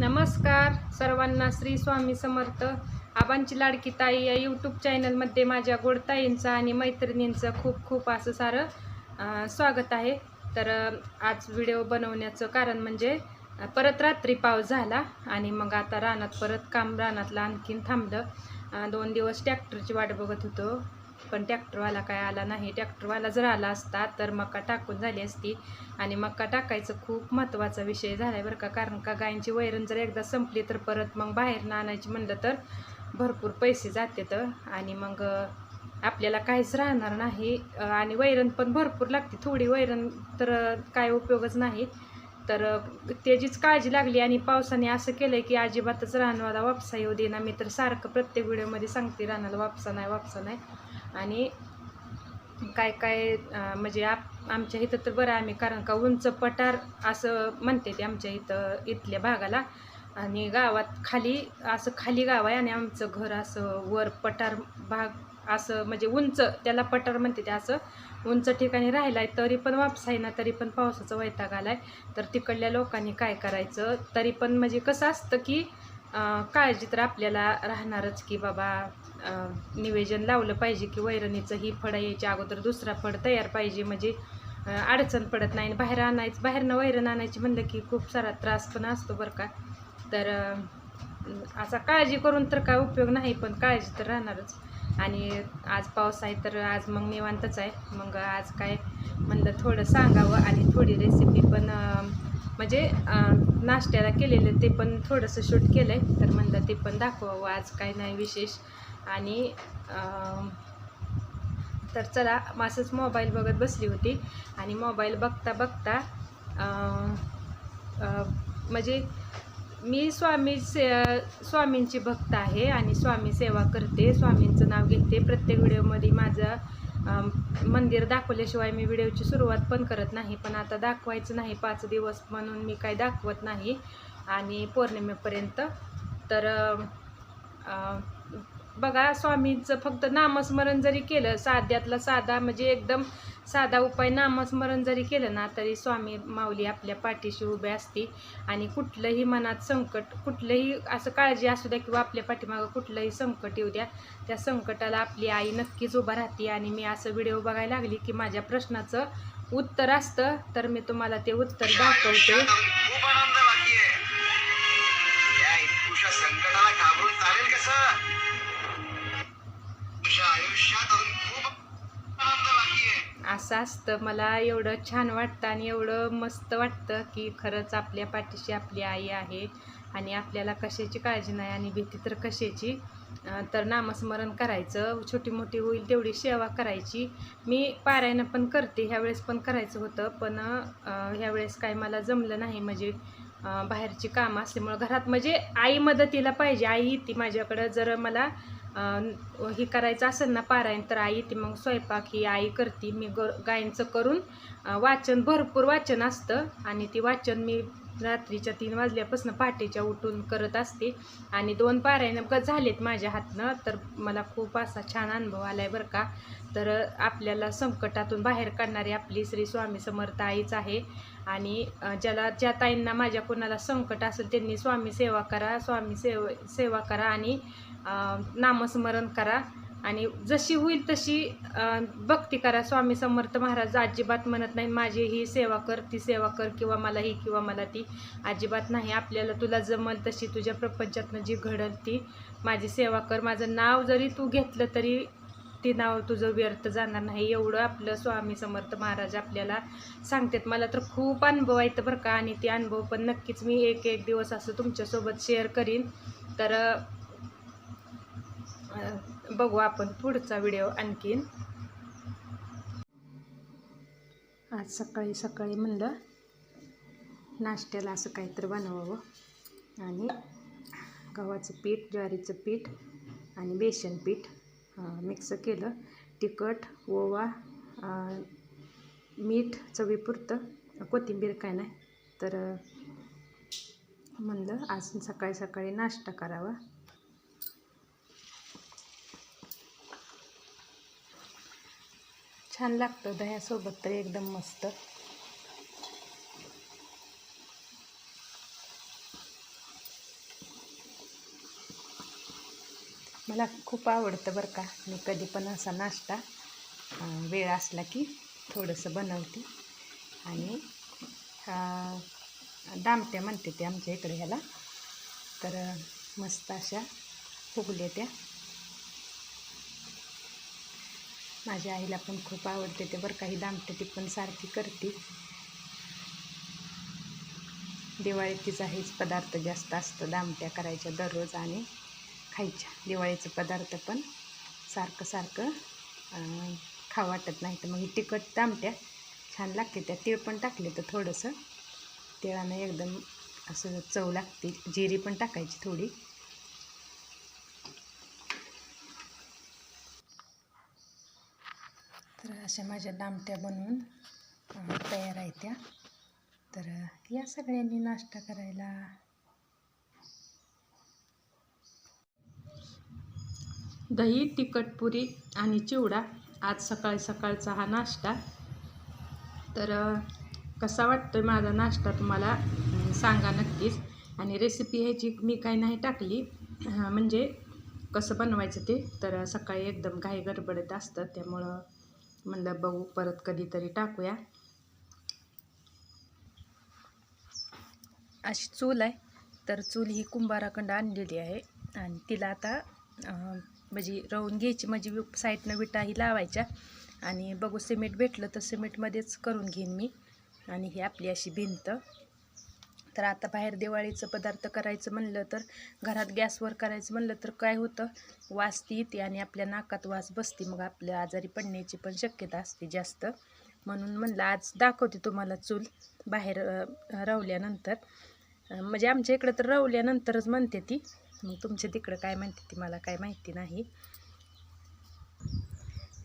नमस्कार सर्वांना श्री स्वामी समर्थ. आबांची लाडकी ताई या यूट्यूब चॅनलमध्ये माझ्या गोडताईंचं आणि मैत्रिणींचं खूप खूप असं सारं स्वागत आहे. तर आज व्हिडिओ बनवण्याचं कारण म्हणजे परत रात्री पाऊस झाला आणि मग आता रानात परत काम रानातलं आणखीन थांबलं. दोन दिवस ट्रॅक्टरची वाट बघत होतो. पण ट्रॅक्टरवाला काय आला नाही. ट्रॅक्टरवाला जर आला असता तर मका टाकून झाली असती. आणि मका टाकायचं खूप महत्त्वाचा विषय झाला आहे बरं का. कारण का गायींची वैरण जर एकदा संपली तर परत मग बाहेर आणायची म्हणलं तर भरपूर पैसे जातात. आणि मग आपल्याला काहीच राहणार नाही. आणि वैरण पण भरपूर लागते. थोडी वैरण तर काय उपयोगच नाही. तर त्याचीच काळजी लागली आणि पावसाने असं केलं की अजिबातच राहणवाला वापसा येऊ देना मी तर सारखं प्रत्येक व्हिडिओमध्ये सांगते रानाला वापसा नाही वापसा नाही. आणि काय काय म्हणजे आप आमच्या इथं तर बरं आम्ही कारण का उंच पठार असं म्हणते ते आमच्या इथं इथल्या भागाला. आणि गावात खाली असं खाली गाव आहे आणि आमचं घर असं वर पठार भाग असं म्हणजे उंच त्याला पठार म्हणते ते असं. उंच ठिकाणी राहिला आहे तरी पण वापस आहे ना तरी पण पावसाचा वैताग आला आहे तर तिकडल्या लोकांनी काय करायचं? तरी पण म्हणजे कसं असतं की काळजी तर आपल्याला राहणारच की बाबा निवेदन लावलं पाहिजे की वैरणीचं ही फळं यायच्या अगोदर दुसरा फळ तयार पाहिजे. म्हणजे अडचण पडत नाही. बाहेर आणायचं बाहेरनं वैरण आणायची म्हणलं की खूप सारा त्रास पण असतो बरं का. तर असा काळजी करून तर काय उपयोग नाही पण काळजी तर राहणारच. आणि आज पाऊस आहे तर आज मग निवांतच आहे. मग आज काय म्हणलं थोडं सांगावं आणि थोडी रेसिपी पण म्हणजे नाश्त्याला केलेलं ते पण थोडंसं शूट केलं आहे तर म्हणलं ते पण दाखवावं आज काय नाही विशेष. आणि तर चला मासच मोबाईल बघत बसली होती. आणि मोबाईल बघता बघता म्हणजे मी स्वामी से स्वामींची भक्त आहे आणि स्वामी सेवा करते स्वामींचं नाव घेते. प्रत्येक व्हिडिओमध्ये माझं मंदिर दाखवल्याशिवाय मी व्हिडिओची सुरुवात पण करत नाही पण आता दाखवायचं नाही. पाच दिवस म्हणून मी काही दाखवत नाही. आणि पौर्णिमेपर्यंत. तर बघा स्वामींचं फक्त नामस्मरण जरी केलं साध्यातला साधा म्हणजे एकदम साधा उपाय नामस्मरण जरी केलं ना तरी स्वामी माऊली आपल्या पाठीशी उभे असते आणि कुठलंही मनात संकट कुठलंही असं काळजी असू द्या किंवा आपल्या पाठीमागं कुठलंही संकट येऊ द्या त्या संकटाला आपली आई नक्कीच उभा राहते. आणि मी असं व्हिडिओ बघायला लागली की माझ्या प्रश्नाचं उत्तर असतं. तर मी तुम्हाला ते उत्तर दाखवते. असं असतं. मला एवढं छान वाटतं आणि एवढं मस्त वाटतं की खरंच आपल्या पाठीशी आपली आई आहे आणि आपल्याला कशाची काळजी नाही आणि भीती तर कशाची? तर नामस्मरण करायचं. छोटी मोठी होईल तेवढी सेवा करायची. मी पारायणं पण करते. ह्यावेळेस पण करायचं होतं. पण ह्यावेळेस काय मला जमलं नाही. म्हणजे बाहेरची कामं असल्यामुळं घरात म्हणजे आई मदतीला पाहिजे. आई ती माझ्याकडं जर मला हे करायचं असेल ना पारायण तर आई ती मग स्वयंपाक ही आई करते. मी ग गायींचं करून वाचन भरपूर वाचन असतं. आणि ती वाचन मी रात्रीच्या तीन वाजल्यापासून पहाटेच्या उठून करत असते. आणि दोन पारायण ग झालेत माझ्या हातनं. तर मला खूप असा छान अनुभव आला आहे बरं का. तर आपल्याला संकटातून बाहेर काढणारी आपली श्री स्वामी समर्थ आईच आहे. आणि ज्याला ज्या ताईंना माझ्या कोणाला संकट असेल त्यांनी स्वामी सेवा करा स्वामी सेव सेवा करा आणि नामस्मरण करा. आणि जशी होईल तशी भक्ती करा. स्वामी समर्थ महाराज अजिबात म्हणत नाही माझी ही सेवा कर ती सेवा कर किंवा मला ही किंवा मला ती. अजिबात नाही. आपल्याला तुला जमल तशी तुझ्या प्रपंचातनं जी घडल ती माझी सेवा कर. माझं नाव जरी तू घेतलं तरी ते नाव तुझं व्यर्थ जाणार नाही. एवढं आपलं स्वामी समर्थ महाराज आपल्याला सांगतात. मला तर खूप अनुभव आहेत बरं का. आणि ते अनुभव पण नक्कीच मी एक एक दिवस असं तुमच्यासोबत शेअर करीन. तर बघू आपण पुढचा व्हिडिओ आणखीन. आज सकाळी सकाळी म्हणलं नाश्त्याला असं काहीतरी बनवावं. आणि गव्हाचं पीठ ज्वारीचं पीठ आणि बेसन पीठ. मिक्स केलं. तिखट ओवा मीठ चवीपुरतं. कोथिंबीर काय नाही. तर म्हणलं आज सकाळी सकाळी नाश्ता करावा. छान लागतं दह्यासोबत तर एकदम मस्त. मला खूप आवडतं बरं का. मी कधी पण असा नाश्ता वेळ असला की थोडंसं बनवते. आणि दामट्या म्हणते ते आमच्या इकडे ह्याला. तर मस्त अशा फुगल्या त्या. माझ्या आईला पण खूप आवडते ते बरं काही दामटे ती पण सारखी करते. दिवाळीत हेच पदार्थ जास्त असतं दामट्या करायच्या दररोज आणि खायच्या. दिवाळीचं पदार्थ पण सारखं सारखं खा वाटत नाही तर मग ही तिखट तामट्या छान लागते. त्या तीळ पण टाकले तर थोडंसं तिळानं एकदम असं चव लागते. जिरी पण टाकायची थोडी. तर अशा माझ्या दामट्या बनवून तयार आहेत त्या. तर या सगळ्यांनी नाश्ता करायला दही तिखटपुरी आणि चिवडा. आज सकाळी सकाळचा हा नाश्ता. तर कसा वाटतो आहे माझा नाश्ता तुम्हाला? सांगा नक्कीच. आणि रेसिपी ह्याची मी काय नाही टाकली. म्हणजे कसं बनवायचं ते? तर सकाळी एकदम घाई गडबडत असतं. त्यामुळं म्हणलं बघू परत कधीतरी टाकूया. अशी चूल आहे. तर चूल ही कुंभाराखंड आणलेली आहे. आणि तिला आता म्हणजे रवून घ्यायची म्हणजे साईडनं विटाही लावायच्या आणि बघू सिमेंट भेटलं तर सिमेंटमध्येच करून घेईन मी. आणि ही आपली अशी भिंत. तर आता बाहेर दिवाळीचं पदार्थ करायचं म्हणलं तर घरात गॅसवर करायचं म्हणलं तर काय होतं? वास ती येते आणि आपल्या नाकात वास बसते. मग आपल्या आजारी पडण्याची पण शक्यता असते जास्त. म्हणून म्हणलं आज दाखवते तुम्हाला चूल बाहेर रवल्यानंतर. म्हणजे आमच्या इकडं तर रवल्यानंतरच म्हणते ती. मग तुमच्या तिकडं काय म्हणते ती मला काय माहिती नाही.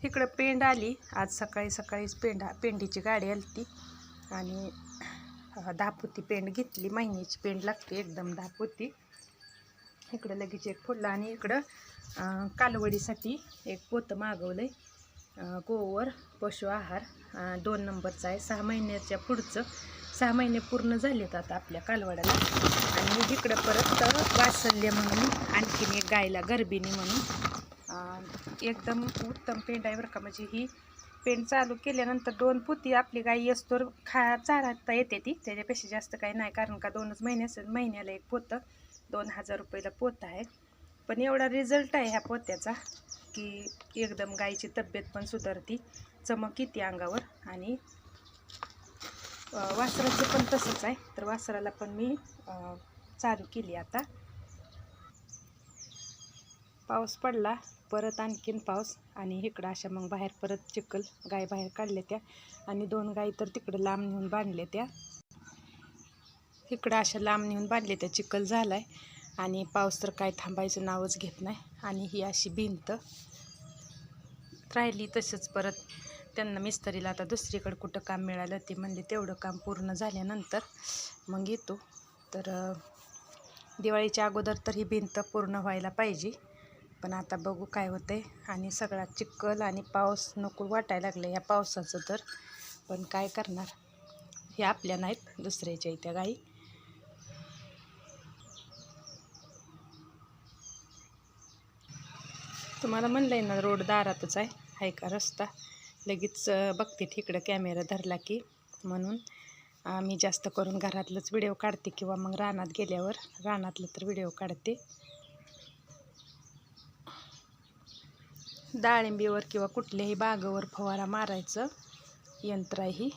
इकडं पेंड आली. आज सकाळी सकाळीच पेंड पेंडीची गाडी आली ती आणि दापोती पेंड घेतली. महिन्याची पेंड लागते एकदम दापोती इकडं लगेच एक फुडलं आणि इकडं कालवडीसाठी एक पोतं मागवलं आहे गोवर पशु आहार दोन नंबरचा आहे. सहा महिन्याच्या पुढचं सहा महिने पूर्ण झालेत आता आपल्या कालवडाला. आणि इकडं परत वासल्य म्हणून आणखीन एक गायला गर्भिणी म्हणून. एकदम उत्तम पेंड आहे बरं का. म्हणजे ही पेंड चालू केल्यानंतर दोन पोती आपली गाई असतो खा चारता येते ती. त्याच्यापेक्षा जास्त काही नाही कारण का दोनच महिने महिन्याला एक पोतं दोन हजार रुपयाला पोत आहे. पण एवढा रिझल्ट आहे ह्या पोत्याचा की एकदम गाईची तब्येत पण सुधारती. चमक येते अंगावर आणि वासराचं पण तसंच आहे. तर वासराला पण मी चालू केली आता. पाऊस पडला परत आणखीन पाऊस आणि इकडं अशा मग बाहेर परत चिखल गाय बाहेर काढल्या त्या आणि दोन गाई तर तिकडं लांब नेऊन बांधल्या त्या. इकडं अशा लांब नेऊन बांधल्या त्या चिखल झालाय आणि पाऊस तर काय थांबायचं नावच घेत नाही आणि ही अशी भिंत राहिली तसंच परत त्यांना मिस्त्रीला आता दुसरीकडं कुठं काम मिळालं ते म्हणले तेवढं काम पूर्ण झाल्यानंतर मग येतो. तर दिवाळीच्या अगोदर तर ही भिंत पूर्ण व्हायला पाहिजे. पण आता बघू काय होते आणि सगळा चिखल आणि पाऊस नको वाटायला लागलं या पावसाचं तर. पण काय करणार? हे आपल्या नाहीत दुसऱ्याच्या इथे गाई. तुम्हाला म्हणलंय ना रोड दारातच आहे. हाय का रस्ता? लगेच बघते तिकडं कॅमेरा धरला की. म्हणून मी जास्त करून घरातलंच व्हिडिओ काढते किंवा मग रानात गेल्यावर. रानातलं तर व्हिडिओ काढते. डाळिंबीवर किंवा कुठल्याही बागावर फवारा मारायचं यंत्र आहे. ही